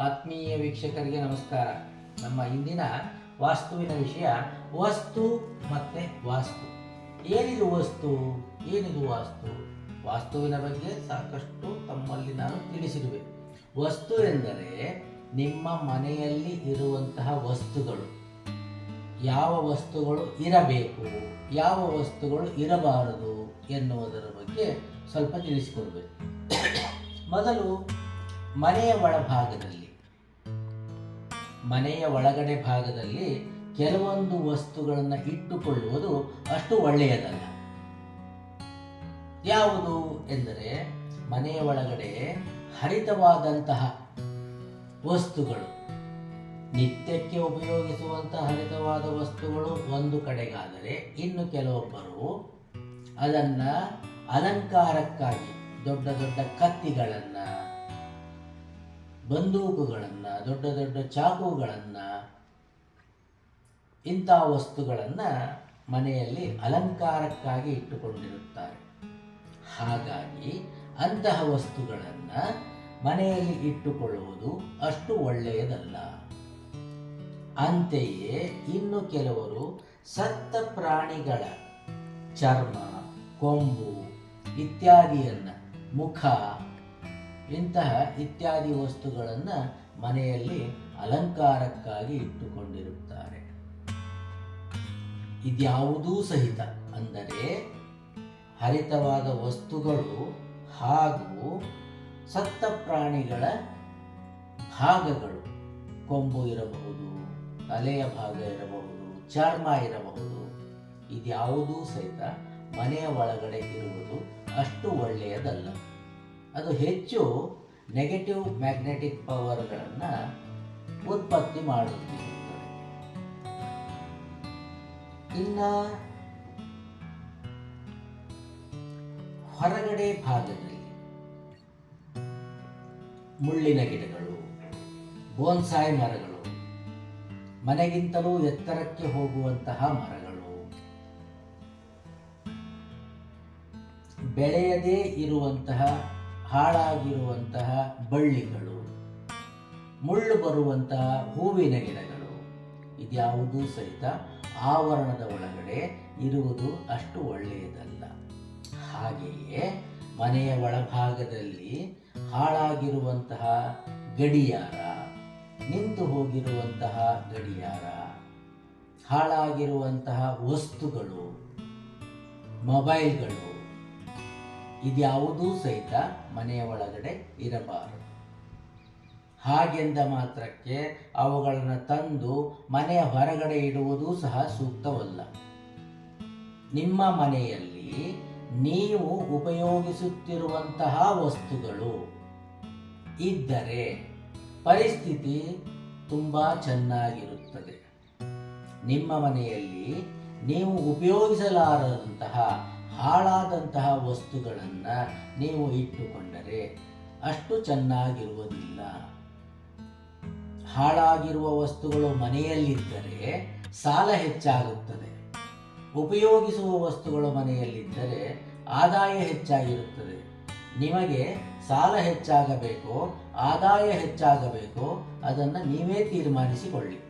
ಆತ್ಮೀಯ ವೀಕ್ಷಕರಿಗೆ ನಮಸ್ಕಾರ. ನಮ್ಮ ಇಂದಿನ ವಾಸ್ತುವಿನ ವಿಷಯ ವಸ್ತು ಮತ್ತೆ ವಾಸ್ತು. ಏನಿದು ವಸ್ತು? ಏನಿದು ವಾಸ್ತು? ವಾಸ್ತುವಿನ ಬಗ್ಗೆ ಸಾಕಷ್ಟು ತಮ್ಮಲ್ಲಿ ನಾನು ತಿಳಿಸಿರುವೆ. ವಸ್ತು ಎಂದರೆ ನಿಮ್ಮ ಮನೆಯಲ್ಲಿ ಇರುವಂತಹ ವಸ್ತುಗಳು. ಯಾವ ವಸ್ತುಗಳು ಇರಬೇಕು? ಯಾವ ವಸ್ತುಗಳು ಇರಬಾರದು ಎನ್ನುವುದರ ಬಗ್ಗೆ ಸ್ವಲ್ಪ ತಿಳಿಸಿಕೊಡ್ಬೇಕು ಮೊದಲು ಮನೆಯ ಒಳಭಾಗದಲ್ಲಿ ಮನೆಯ ಒಳಗಡೆ ಭಾಗದಲ್ಲಿ ಕೆಲವೊಂದು ವಸ್ತುಗಳನ್ನು ಇಟ್ಟುಕೊಳ್ಳುವುದು ಅಷ್ಟು ಒಳ್ಳೆಯದಲ್ಲ. ಯಾವುದು ಎಂದರೆ ಮನೆಯ ಒಳಗಡೆ ಹರಿತವಾದಂತಹ ವಸ್ತುಗಳು. ನಿತ್ಯಕ್ಕೆ ಉಪಯೋಗಿಸುವಂತಹ ಹರಿತವಾದ ವಸ್ತುಗಳು ಒಂದು ಕಡೆಗಾದರೆ ಇನ್ನು ಕೆಲವೊಬ್ಬರು ಅದನ್ನು ಅಲಂಕಾರಕ್ಕಾಗಿ ದೊಡ್ಡ ದೊಡ್ಡ ಕತ್ತಿಗಳನ್ನು ಬಂದೂಕುಗಳನ್ನು, ದೊಡ್ಡ ದೊಡ್ಡ ಚಾಕುಗಳನ್ನು, ಇಂಥ ವಸ್ತುಗಳನ್ನು ಮನೆಯಲ್ಲಿ ಅಲಂಕಾರಕ್ಕಾಗಿ ಇಟ್ಟುಕೊಂಡಿರುತ್ತಾರೆ. ಹಾಗಾಗಿ ಅಂತಹ ವಸ್ತುಗಳನ್ನು ಮನೆಯಲ್ಲಿ ಇಟ್ಟುಕೊಳ್ಳುವುದು ಅಷ್ಟು ಒಳ್ಳೆಯದಲ್ಲ. ಅಂತೆಯೇ ಇನ್ನು ಕೆಲವರು ಸತ್ತ ಪ್ರಾಣಿಗಳ ಚರ್ಮ, ಕೊಂಬು ಇತ್ಯಾದಿಯನ್ನು ಮುಖ ಇಂತಹ ಇತ್ಯಾದಿ ವಸ್ತುಗಳನ್ನು ಮನೆಯಲ್ಲಿ ಅಲಂಕಾರಕ್ಕಾಗಿ ಇಟ್ಟುಕೊಂಡಿರುತ್ತಾರೆ. ಇದ್ಯಾವುದೂ ಸಹಿತ ಅಂದರೆ ಹರಿತವಾದ ವಸ್ತುಗಳು ಹಾಗೂ ಸತ್ತ ಪ್ರಾಣಿಗಳ ಭಾಗಗಳು. ಕೊಂಬು ಇರಬಹುದು, ತಲೆಯ ಭಾಗ ಇರಬಹುದು, ಚರ್ಮ ಇರಬಹುದು, ಇದ್ಯಾವುದೂ ಸಹಿತ ಮನೆಯ ಒಳಗಡೆ ಇರುವುದು ಅಷ್ಟು ಒಳ್ಳೆಯದಲ್ಲ. ಅದು ಹೆಚ್ಚು ನೆಗೆಟಿವ್ ಮ್ಯಾಗ್ನೆಟಿಕ್ ಪವರ್ಗಳನ್ನು ಉತ್ಪತ್ತಿ ಮಾಡುತ್ತೆ. ಇನ್ನು ಹೊರಗಡೆ ಭಾಗದಲ್ಲಿ ಮುಳ್ಳಿನ ಗಿಡಗಳು ಬೋನ್ಸಾಯಿ ಮರಗಳು, ಮನೆಗಿಂತಲೂ ಎತ್ತರಕ್ಕೆ ಹೋಗುವಂತಹ ಮರಗಳು, ಬೆಳೆಯದೇ ಇರುವಂತಹ ಹಾಳಾಗಿರುವಂತಹ ಬಳ್ಳಿಗಳು, ಮುಳ್ಳು ಬರುವಂತಹ ಹೂವಿನ ಗಿಡಗಳು. ಇದ್ಯಾವುದೂ ಸಹಿತ ಆವರಣದ ಒಳಗಡೆ ಇರುವುದು ಅಷ್ಟು ಒಳ್ಳೆಯದಲ್ಲ. ಹಾಗೆಯೇ ಮನೆಯ ಒಳಭಾಗದಲ್ಲಿ ಹಾಳಾಗಿರುವಂತಹ ಗಡಿಯಾರ, ನಿಂತು ಹೋಗಿರುವಂತಹ ಗಡಿಯಾರ, ಹಾಳಾಗಿರುವಂತಹ ವಸ್ತುಗಳು, ಮೊಬೈಲ್ಗಳು ಇದ್ಯಾವುದೂ ಸಹಿತ ಮನೆಯ ಒಳಗಡೆ ಇರಬಾರದು. ಹಾಗೆಂದ ಮಾತ್ರಕ್ಕೆ ಅವುಗಳನ್ನು ತಂದು ಮನೆಯ ಹೊರಗಡೆ ಇಡುವುದೂ ಸಹ ಸೂಕ್ತವಲ್ಲ. ನಿಮ್ಮ ಮನೆಯಲ್ಲಿ ನೀವು ಉಪಯೋಗಿಸುತ್ತಿರುವಂತಹ ವಸ್ತುಗಳು ಇದ್ದರೆ ಪರಿಸ್ಥಿತಿ ತುಂಬ ಚೆನ್ನಾಗಿರುತ್ತದೆ. ನಿಮ್ಮ ಮನೆಯಲ್ಲಿ ನೀವು ಉಪಯೋಗಿಸಲಾರದಂತಹ ಹಾಳಾದಂತಹ ವಸ್ತುಗಳನ್ನು ನೀವು ಇಟ್ಟುಕೊಂಡರೆ ಅಷ್ಟು ಚೆನ್ನಾಗಿರುವುದಿಲ್ಲ. ಹಾಳಾಗಿರುವ ವಸ್ತುಗಳು ಮನೆಯಲ್ಲಿದ್ದರೆ ಸಾಲ ಹೆಚ್ಚಾಗುತ್ತದೆ. ಉಪಯೋಗಿಸುವ ವಸ್ತುಗಳು ಮನೆಯಲ್ಲಿದ್ದರೆ ಆದಾಯ ಹೆಚ್ಚಾಗಿರುತ್ತದೆ. ನಿಮಗೆ ಸಾಲ ಹೆಚ್ಚಾಗಬೇಕೋ, ಆದಾಯ ಹೆಚ್ಚಾಗಬೇಕೋ, ಅದನ್ನು ನೀವೇ ತೀರ್ಮಾನಿಸಿಕೊಳ್ಳಿ.